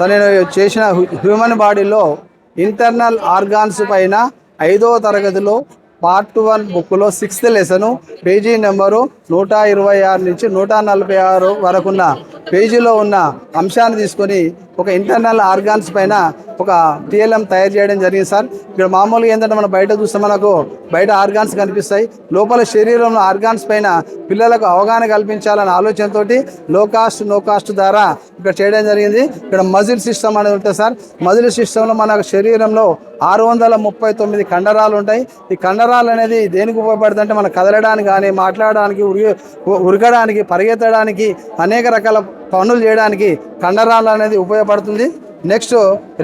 So నేను చేసిన హ్యూ- హ్యూమన్ బాడీలో ఇంటర్నల్ ఆర్గాన్స్ పైన ఐదవ తరగతిలో పార్ట్ వన్ బుక్లో సిక్స్త్ లెసను పేజీ నెంబరు నూట ఇరవై ఆరు నుంచి నూట నలభై ఆరు వరకున్న పేజీలో ఉన్న అంశాన్ని తీసుకొని ఒక ఇంటర్నల్ ఆర్గాన్స్ పైన ఒక టీఎల్ఎం తయారు చేయడం జరిగింది సార్. ఇక్కడ మామూలుగా ఏంటంటే మనం బయట చూస్తే మనకు బయట ఆర్గాన్స్ కనిపిస్తాయి. లోపల శరీరంలో ఆర్గాన్స్ పైన పిల్లలకు అవగాహన కల్పించాలనే ఆలోచనతోటి లో కాస్ట్ నో కాస్ట్ ద్వారా ఇక్కడ చేయడం జరిగింది. ఇక్కడ మజిల్ సిస్టమ్ అనేది ఉంటుంది సార్. మజిల్ సిస్టంలో మన శరీరంలో ఆరు వందల ముప్పై తొమ్మిది కండరాలు ఉంటాయి. ఈ కండరాలు అనేది దేనికి ఉపయోగపడుతుంది అంటే మనం కదలడానికి కానీ మాట్లాడడానికి ఉరి ఉరకడానికి పరిగెత్తడానికి అనేక రకాల పనులు చేయడానికి కండరాలు అనేది ఉపయోగపడుతుంది. నెక్స్ట్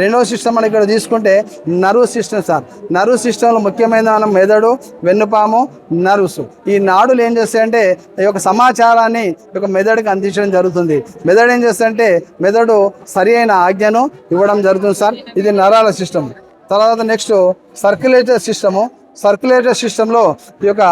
రెండో సిస్టమ్ అని ఇక్కడ తీసుకుంటే నర్వ్ సిస్టమ్ సార్. నర్వ్ సిస్టంలో ముఖ్యమైన మనం మెదడు వెన్నుపాము నర్వ్స్ ఈ నాడులు ఏం చేస్తాయంటే ఈ యొక్క సమాచారాన్ని ఒక యొక్క మెదడుకి అందించడం జరుగుతుంది. మెదడు ఏం చేస్తాయంటే మెదడు సరి అయిన ఆజ్ఞను ఇవ్వడం జరుగుతుంది సార్. ఇది నరాల సిస్టమ్ తర్వాత నెక్స్ట్ సర్క్యులేటర్ సిస్టము సర్క్యులేటరీ సిస్టంలో ఈ యొక్క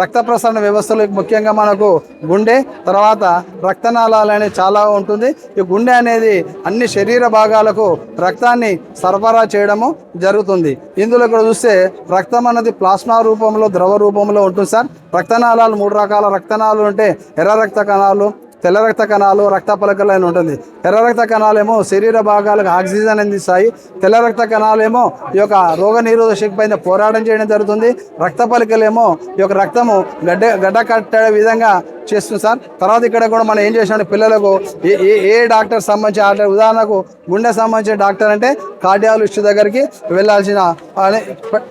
రక్త ప్రసరణ వ్యవస్థలో ముఖ్యంగా మనకు గుండె తర్వాత రక్తనాళాలు అనేది చాలా ఉంటుంది. ఈ గుండె అనేది అన్ని శరీర భాగాలకు రక్తాన్ని సరఫరా చేయడము జరుగుతుంది. ఇందులో ఇక్కడ చూస్తే రక్తం అనేది ప్లాస్మా రూపంలో ద్రవ రూపంలో ఉంటుంది సార్. రక్తనాళాలు మూడు రకాల రక్తనాళాలు ఉంటే ఎర్ర రక్త కణాలు తెల్ల రక్త కణాలు రక్త పలకలు ఉంటుంది. ఎర్ర రక్త కణాలేమో శరీర భాగాలకు ఆక్సిజన్ అందిస్తాయి. తెల్ల రక్త కణాలేమో ఈ యొక్క రోగ నిరోధక శక్తి పైన పోరాటం చేయడం జరుగుతుంది. రక్త పలికలేమో ఈ యొక్క రక్తము గడ్డ గడ్డ కట్టే విధంగా చేస్తుంది సార్. తర్వాత ఇక్కడ కూడా మనం ఏం చేసామంటే పిల్లలకు ఏ ఏ ఏ డాక్టర్ సంబంధించి అంటే ఉదాహరణకు గుండె సంబంధించిన డాక్టర్ అంటే కార్డియాలజిస్ట్ దగ్గరికి వెళ్ళాల్సిన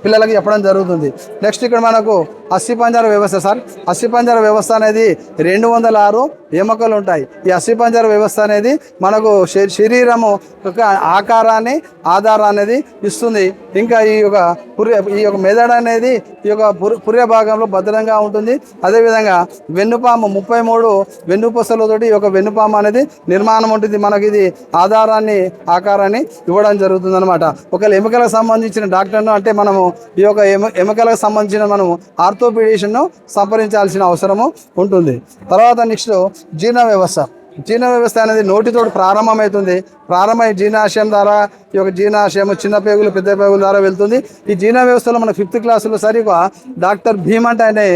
పిల్లలకు చెప్పడం జరుగుతుంది. నెక్స్ట్ ఇక్కడ మనకు అస్థిపంజర వ్యవస్థ సార్. అస్థిపంజర వ్యవస్థ అనేది రెండు వందల ఆరు ఎముకలు ఉంటాయి. ఈ అస్థిపంజర వ్యవస్థ అనేది మనకు శ- శరీరము యొక్క ఆకారాన్ని ఆధారం అనేది ఇస్తుంది. ఇంకా ఈ యొక్క పుర్య ఈ యొక్క మెదడు అనేది ఈ యొక్క పుర్య భాగంలో భద్రంగా ఉంటుంది. అదేవిధంగా వెన్నుపాము ముప్పై మూడు వెన్నుపూసలతోటి ఒక వెన్నుపాము అనేది నిర్మాణం ఉంటుంది. మనకి ఇది ఆధారాన్ని ఆకారాన్ని ఇవ్వడం జరుగుతుంది అనమాట ఒకవేళ ఎముకలకు సంబంధించిన డాక్టర్ను అంటే మనము ఈ యొక్క ఎము ఎముకలకు సంబంధించిన మనము ఆర్థోపెడిషన్ను సంప్రదించాల్సిన అవసరము ఉంటుంది. తర్వాత నెక్స్ట్ జీర్ణ వ్యవస్థ. జీర్ణ వ్యవస్థ అనేది నోటితోటి ప్రారంభమవుతుంది. ప్రారంభమై జీర్ణాశయం ద్వారా ఈ యొక్క జీర్ణాశయం చిన్న పేగులు పెద్ద పేగుల ద్వారా వెళ్తుంది. ఈ జీర్ణ వ్యవస్థలో మన ఫిఫ్త్ క్లాసులో సరిగా డాక్టర్ భీమంట అనే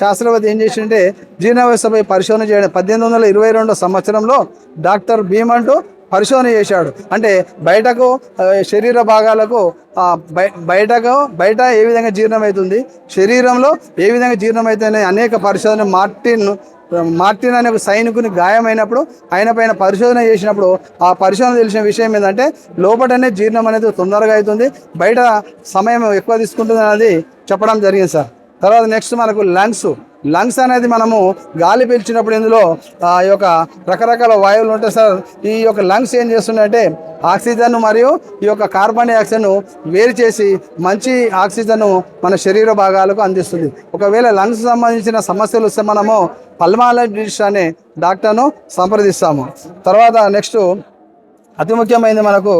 శాస్త్రవేత్త ఏం చేసిండే జీర్ణ వ్యవస్థపై పరిశోధన చేయడం. పద్దెనిమిది వందల ఇరవై రెండో సంవత్సరంలో డాక్టర్ భీమ్ పరిశోధన చేశాడు. అంటే బయటకు శరీర భాగాలకు బయటకు బయట ఏ విధంగా జీర్ణమవుతుంది శరీరంలో ఏ విధంగా జీర్ణమవుతుంది అనేక పరిశోధన మార్టిన్ మార్టిన్ అనే ఒక సైనికుని గాయమైనప్పుడు ఆయన పైన పరిశోధన చేసినప్పుడు ఆ పరిశోధన తెలిసిన విషయం ఏంటంటే లోపలనే జీర్ణం అనేది తొందరగా అవుతుంది బయట సమయం ఎక్కువ తీసుకుంటుంది అనేది చెప్పడం జరిగింది సార్. తర్వాత నెక్స్ట్ మనకు లంగ్స్ లంగ్స్ అనేది మనము గాలి పీల్చినప్పుడు ఇందులో ఆ యొక్క రకరకాల వాయువులు ఉంటాయి సార్. ఈ యొక్క లంగ్స్ ఏం చేస్తుందంటే ఆక్సిజన్ మరియు ఈ యొక్క కార్బన్ డైఆక్సైడ్ను వేరు చేసి మంచి ఆక్సిజన్ను మన శరీర భాగాలకు అందిస్తుంది. ఒకవేళ లంగ్స్ సంబంధించిన సమస్యలు వస్తే మనము పల్మాలజిస్ట్ అనే డాక్టర్ను సంప్రదిస్తాము. తర్వాత నెక్స్ట్ అతి ముఖ్యమైనది మనకు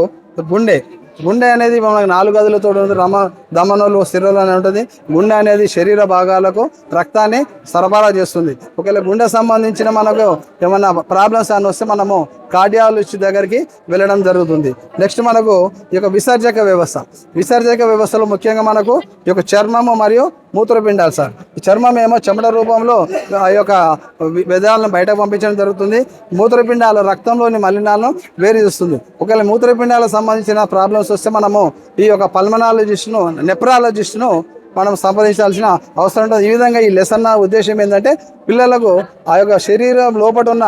గుండె. గుండె అనేది మనకు నాలుగు గదులతో ఉంటుంది రమ దమనలు స్థిరలు అని ఉంటుంది. గుండె అనేది శరీర భాగాలకు రక్తాన్ని సరఫరా చేస్తుంది. ఒకవేళ గుండె సంబంధించిన మనకు ఏమన్నా ప్రాబ్లమ్స్ అని వస్తే మనము కార్డియాలజిస్ట్ దగ్గరికి వెళ్ళడం జరుగుతుంది. నెక్స్ట్ మనకు ఈ యొక్క విసర్జక వ్యవస్థ. విసర్జక వ్యవస్థలో ముఖ్యంగా మనకు ఈ యొక్క చర్మము మరియు మూత్రపిండాలు సార్. ఈ చర్మం ఏమో చెమట రూపంలో ఆ యొక్క విధాలను బయట బయటకు పంపించడం జరుగుతుంది. మూత్రపిండాల రక్తంలోని మలినాలను వేరు చేస్తుంది. ఒకవేళ మూత్రపిండాలకు సంబంధించిన ప్రాబ్లమ్స్ వస్తే మనము ఈ యొక్క పల్మనాలజిస్ట్ను నెప్రాలజిస్ట్ను మనం సంప్రదించాల్సిన అవసరం ఉంటుంది. ఈ విధంగా ఈ లెసన్ నా ఉద్దేశం ఏంటంటే పిల్లలకు ఆ యొక్క శరీరం లోపల ఉన్న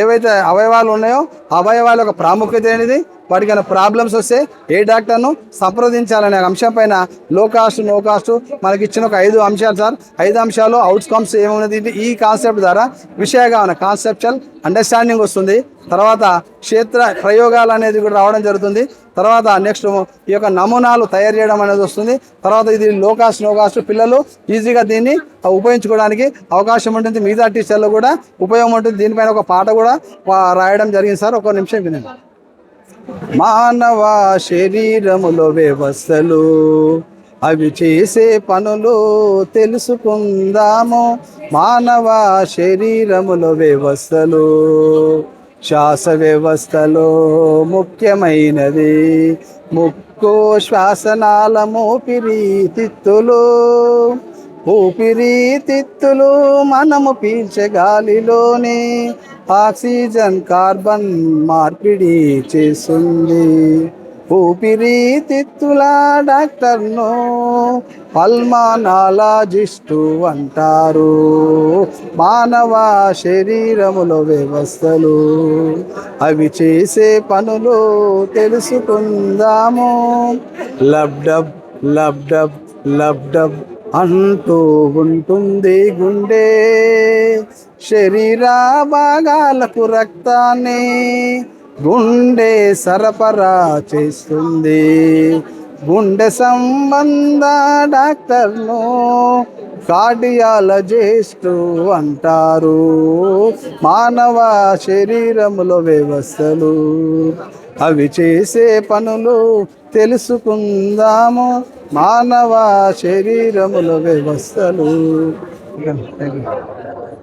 ఏవైతే అవయవాలు ఉన్నాయో ఆ అవయవాల యొక్క ప్రాముఖ్యత అనేది వాటికి ప్రాబ్లమ్స్ వస్తే ఏ డాక్టర్ను సంప్రదించాలనే అంశం పైన లో కాస్ట్ నో కాస్ట్ మనకి ఇచ్చిన ఒక ఐదు అంశాలు సార్. ఐదు అంశాలు అవుట్కమ్స్ ఏమున్నది? ఈ కాన్సెప్ట్ ద్వారా విషయగాన కాన్సెప్చువల్ అండర్స్టాండింగ్ వస్తుంది. తర్వాత క్షేత్ర ప్రయోగాలు అనేది కూడా రావడం జరుగుతుంది. తర్వాత నెక్స్ట్ ఈ యొక్క నమూనాలు తయారు చేయడం అనేది వస్తుంది. తర్వాత ఇది లో కాస్ట్ నో కాస్ట్ పిల్లలు ఈజీగా దీన్ని ఉపయోగించుకోవడానికి అవకాశం ఉంటుంది. మిగతా టీచర్లు కూడా ఉపయోగం ఉంటుంది. దీనిపైన ఒక పాట కూడా రాయడం జరిగింది సార్. ఒక నిమిషం వినండి. మానవ శరీరములో వ్యవస్థలు అవి చేసే పనులు తెలుసుకుందాము. మానవ శరీరములో వ్యవస్థలు. శ్వాస వ్యవస్థలో ముఖ్యమైనది. ముక్కు శ్వాసనాల ఊపిరితిత్తులు ఊపిరితిత్తులు మనము పీల్చే గాలిలోని ఆక్సిజన్ కార్బన్ మార్పిడి చేస్తుంది. ఊపిరితిత్తుల డాక్టర్ను పల్మానాలజిస్టు అంటారు. మానవ శరీరములో వ్యవస్థలు అవి చేసే పనులు తెలుసుకుందాము. లబ్డబ్ లబ్డబ్ లబ్డబ్ అంటూ ఉంటుంది గుండె. శరీర భాగాలకు రక్తాన్ని గుండె సరఫరా చేస్తుంది. గుండె సంబంధ డాక్టర్ను కార్డియాలజిస్టు అంటారు. మానవ శరీరములో వ్యవస్థలు. అవి చేసే పనులు తెలుసుకుందాము. మానవ శరీరముల వ్యవస్థలు.